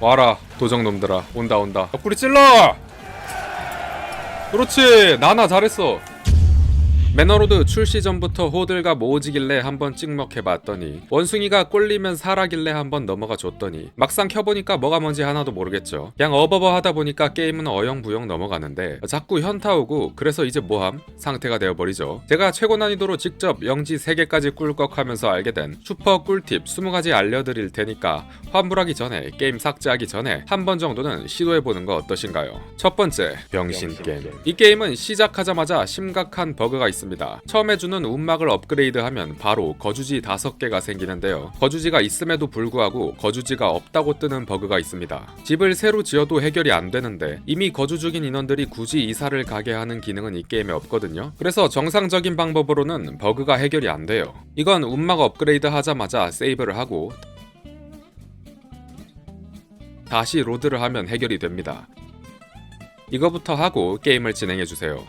와라 도적놈들아. 온다 온다. 옆구리 찔러! 그렇지 나나 잘했어 매너로드 출시 전부터 호들가 모으지길래 한번 찍먹해봤더니 원숭이가 꼴리면 사라길래 한번 넘어가 줬더니 막상 켜보니까 뭐가 뭔지 하나도 모르겠죠. 그냥 어버버 하다 보니까 게임은 어영부영 넘어가는데 자꾸 현타 오고 그래서 이제 뭐함? 상태가 되어버리죠. 제가 최고 난이도로 직접 영지 3개까지 꿀꺽하면서 알게 된 슈퍼 꿀팁 20가지 알려드릴 테니까 환불하기 전에 게임 삭제하기 전에 한 번 정도는 시도해보는 거 어떠신가요? 첫 번째 병신 게임. 이 게임은 시작하자마자 심각한 버그가 있습니다 처음에 주는 운막을 업그레이드하면 바로 거주지 5개가 생기는데요. 거주지가 있음에도 불구하고 거주지가 없다고 뜨는 버그가 있습니다. 집을 새로 지어도 해결이 안 되는데 이미 거주 중인 인원들이 굳이 이사를 가게 하는 기능은 이 게임에 없거든요. 그래서 정상적인 방법으로는 버그가 해결이 안 돼요. 이건 운막 업그레이드 하자마자 세이브를 하고 다시 로드를 하면 해결이 됩니다. 이거부터 하고 게임을 진행해 주세요.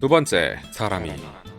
두 번째, 사람이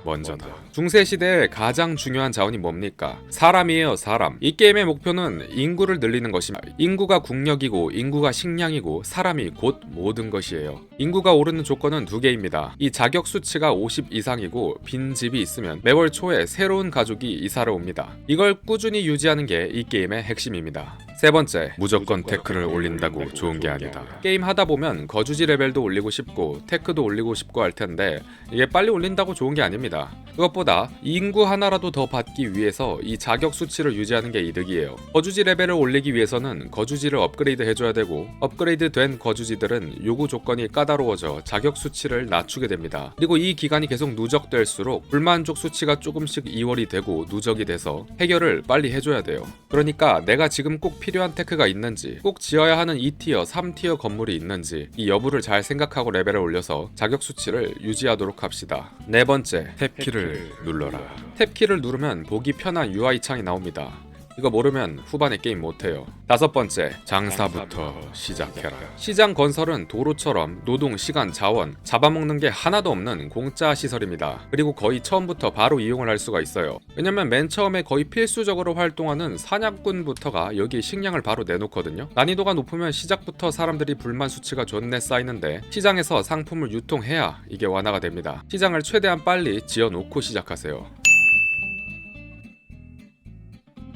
먼저다. 중세 시대에 가장 중요한 자원이 뭡니까? 사람이에요, 사람. 이 게임의 목표는 인구를 늘리는 것입니다. 인구가 국력이고 인구가 식량이고 사람이 곧 모든 것이에요. 인구가 오르는 조건은 두 개입니다. 이 자격 수치가 50 이상이고 빈 집이 있으면 매월 초에 새로운 가족이 이사를 옵니다. 이걸 꾸준히 유지하는 게 이 게임의 핵심입니다. 세 번째, 무조건 테크를 올린다고 좋은 게 아니다. 게임 하다 보면 거주지 레벨도 올리고 싶고 테크도 올리고 싶고 할 텐데 이게 빨리 올린다고 좋은 게 아닙니다. 그것보다 인구 하나라도 더 받기 위해서 이 자격 수치를 유지하는 게 이득이에요. 거주지 레벨을 올리기 위해서는 거주지를 업그레이드 해줘야 되고 업그레이드 된 거주지들은 요구 조건이 까다로워져 자격 수치를 낮추게 됩니다. 그리고 이 기간이 계속 누적될수록 불만족 수치가 조금씩 이월이 되고 누적이 돼서 해결을 빨리 해줘야 돼요. 그러니까 내가 지금 꼭 필요한 테크가 있는지 꼭 지어야 하는 2티어, 3티어 건물이 있는지 이 여부를 잘 생각하고 레벨을 올려서 자격 수치를 유지하도록 합시다. 네 번째, 탭키를 눌러라. 탭키를 누르면 보기 편한 UI 창이 나옵니다. 이거 모르면 후반에 게임 못해요. 다섯 번째, 장사부터 시작해라. 시장 건설은 도로처럼 노동, 시간, 자원, 잡아먹는 게 하나도 없는 공짜 시설입니다. 그리고 거의 처음부터 바로 이용을 할 수가 있어요. 왜냐면 맨 처음에 거의 필수적으로 활동하는 사냥꾼부터가 여기 식량을 바로 내놓거든요. 난이도가 높으면 시작부터 사람들이 불만 수치가 존내 쌓이는데 시장에서 상품을 유통해야 이게 완화가 됩니다. 시장을 최대한 빨리 지어놓고 시작하세요.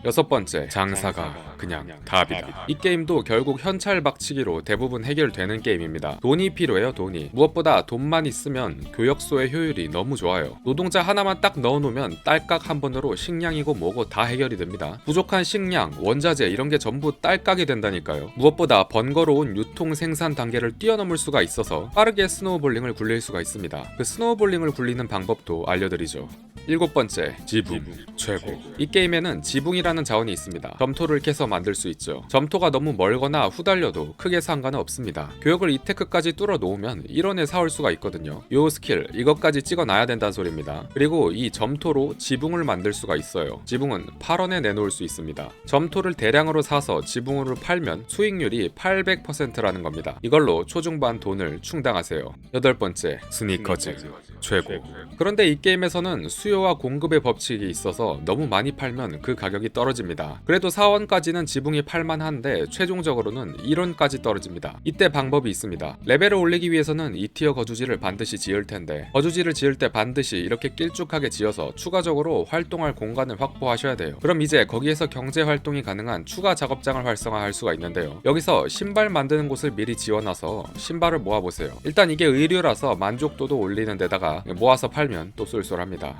여섯 번째 장사가 그냥 답이다. 이 게임도 결국 현찰 박치기로 대부분 해결되는 게임입니다. 돈이 필요해요, 돈이. 무엇보다 돈만 있으면 교역소의 효율이 너무 좋아요. 노동자 하나만 딱 넣어놓으면 딸깍 한 번으로 식량이고 뭐고 다 해결이 됩니다. 부족한 식량, 원자재 이런 게 전부 딸깍이 된다니까요. 무엇보다 번거로운 유통 생산 단계를 뛰어넘을 수가 있어서 빠르게 스노우볼링을 굴릴 수가 있습니다. 그 스노우볼링을 굴리는 방법도 알려드리죠. 일곱 번째 지붕 최고. 이 게임에는 지붕이라는 자원이 있습니다. 점토를 캐서 만들 수 있죠. 점토가 너무 멀거나 후달려도 크게 상관은 없습니다. 교역을 이테크까지 뚫어 놓으면 1원에 사올 수가 있거든요. 요 스킬 이것까지 찍어 놔야 된다는 소리입니다. 그리고 이 점토로 지붕을 만들 수가 있어요. 지붕은 8원에 내놓을 수 있습니다. 점토를 대량으로 사서 지붕으로 팔면 수익률이 800%라는 겁니다. 이걸로 초중반 돈을 충당하세요. 여덟 번째 스니커즈. 최고. 그런데 이 게임에서는 수요 와 공급의 법칙이 있어서 너무 많이 팔면 그 가격이 떨어집니다. 그래도 4원까지는 지붕이 팔만한데 최종적으로는 1원까지 떨어집니다. 이때 방법이 있습니다. 레벨을 올리기 위해서는 2티어 거주지를 반드시 지을 텐데 거주지를 지을 때 반드시 이렇게 길쭉하게 지어서 추가적으로 활동할 공간을 확보하셔야 돼요. 그럼 이제 거기에서 경제 활동이 가능한 추가 작업장을 활성화할 수가 있는데요. 여기서 신발 만드는 곳을 미리 지어놔서 신발을 모아보세요. 일단 이게 의류라서 만족도도 올리는 데다가 모아서 팔면 또 쏠쏠합니다.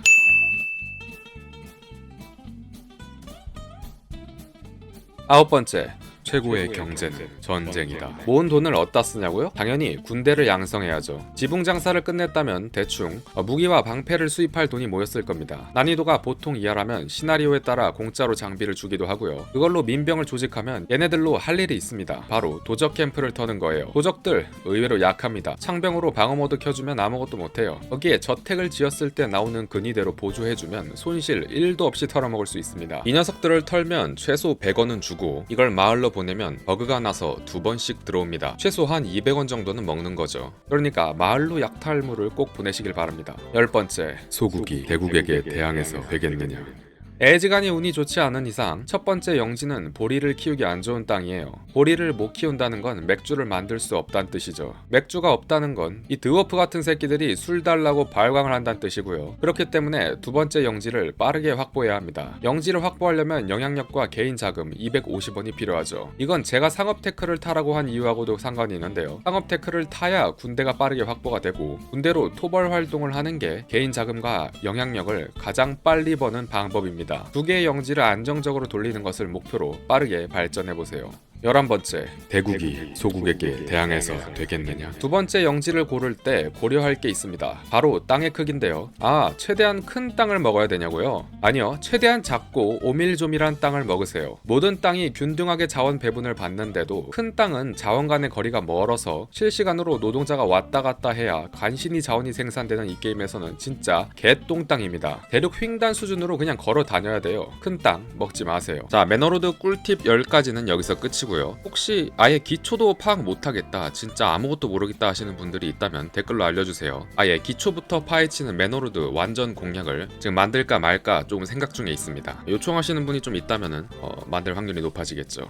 아홉 번째 최고의 경제는 전쟁이다. 모은 돈을 어디다 쓰냐고요? 당연히 군대를 양성해야죠. 지붕 장사를 끝냈다면 대충 어, 무기와 방패를 수입할 돈이 모였을 겁니다. 난이도가 보통 이하라면 시나리오에 따라 공짜로 장비를 주기도 하고요. 그걸로 민병을 조직하면 얘네들로 할 일이 있습니다. 바로 도적 캠프를 터는 거예요. 도적들 의외로 약합니다. 창병으로 방어 모드 켜주면 아무것도 못해요. 거기에 저택을 지었을 때 나오는 근위대로 보조해주면 손실 1도 없이 털어먹을 수 있습니다. 이 녀석들을 털면 최소 100원은 주고 이걸 마을로 보내면 버그가 나서 두 번씩 들어옵니다. 최소 한 200원 정도는 먹는 거죠. 그러니까 마을로 약탈물을 꼭 보내시길 바랍니다. 열 번째, 소국이 대국에게 대항해서 되겠느냐. 애지간히 운이 좋지 않은 이상 첫 번째 영지는 보리를 키우기 안 좋은 땅이에요. 보리를 못 키운다는 건 맥주를 만들 수 없다는 뜻이죠. 맥주가 없다는 건 이 드워프 같은 새끼들이 술 달라고 발광을 한다는 뜻이고요. 그렇기 때문에 두 번째 영지를 빠르게 확보해야 합니다. 영지를 확보하려면 영향력과 개인 자금 250원이 필요하죠. 이건 제가 상업 테크를 타라고 한 이유하고도 상관이 있는데요. 상업 테크를 타야 군대가 빠르게 확보가 되고 군대로 토벌 활동을 하는 게 개인 자금과 영향력을 가장 빨리 버는 방법입니다. 두 개의 영지를 안정적으로 돌리는 것을 목표로 빠르게 발전해 보세요. 11번째, 대국이 소국에게 대항해서 되겠느냐? 두 번째 영지를 고를 때 고려할 게 있습니다. 바로 땅의 크기인데요. 아, 최대한 큰 땅을 먹어야 되냐고요? 아니요, 최대한 작고 오밀조밀한 땅을 먹으세요. 모든 땅이 균등하게 자원 배분을 받는데도 큰 땅은 자원 간의 거리가 멀어서 실시간으로 노동자가 왔다 갔다 해야 간신히 자원이 생산되는 이 게임에서는 진짜 개똥 땅입니다. 대륙 횡단 수준으로 그냥 걸어 다녀야 돼요. 큰 땅 먹지 마세요. 자, 매너로드 꿀팁 10가지는 여기서 끝이 고요. 혹시 아예 기초도 파악 못하겠다, 진짜 아무것도 모르겠다 하시는 분들이 있다면 댓글로 알려주세요. 아예 기초부터 파헤치는 매너로드 완전 공략을 지금 만들까 말까 조금 생각 중에 있습니다. 요청하시는 분이 좀 있다면은 어, 만들 확률이 높아지겠죠.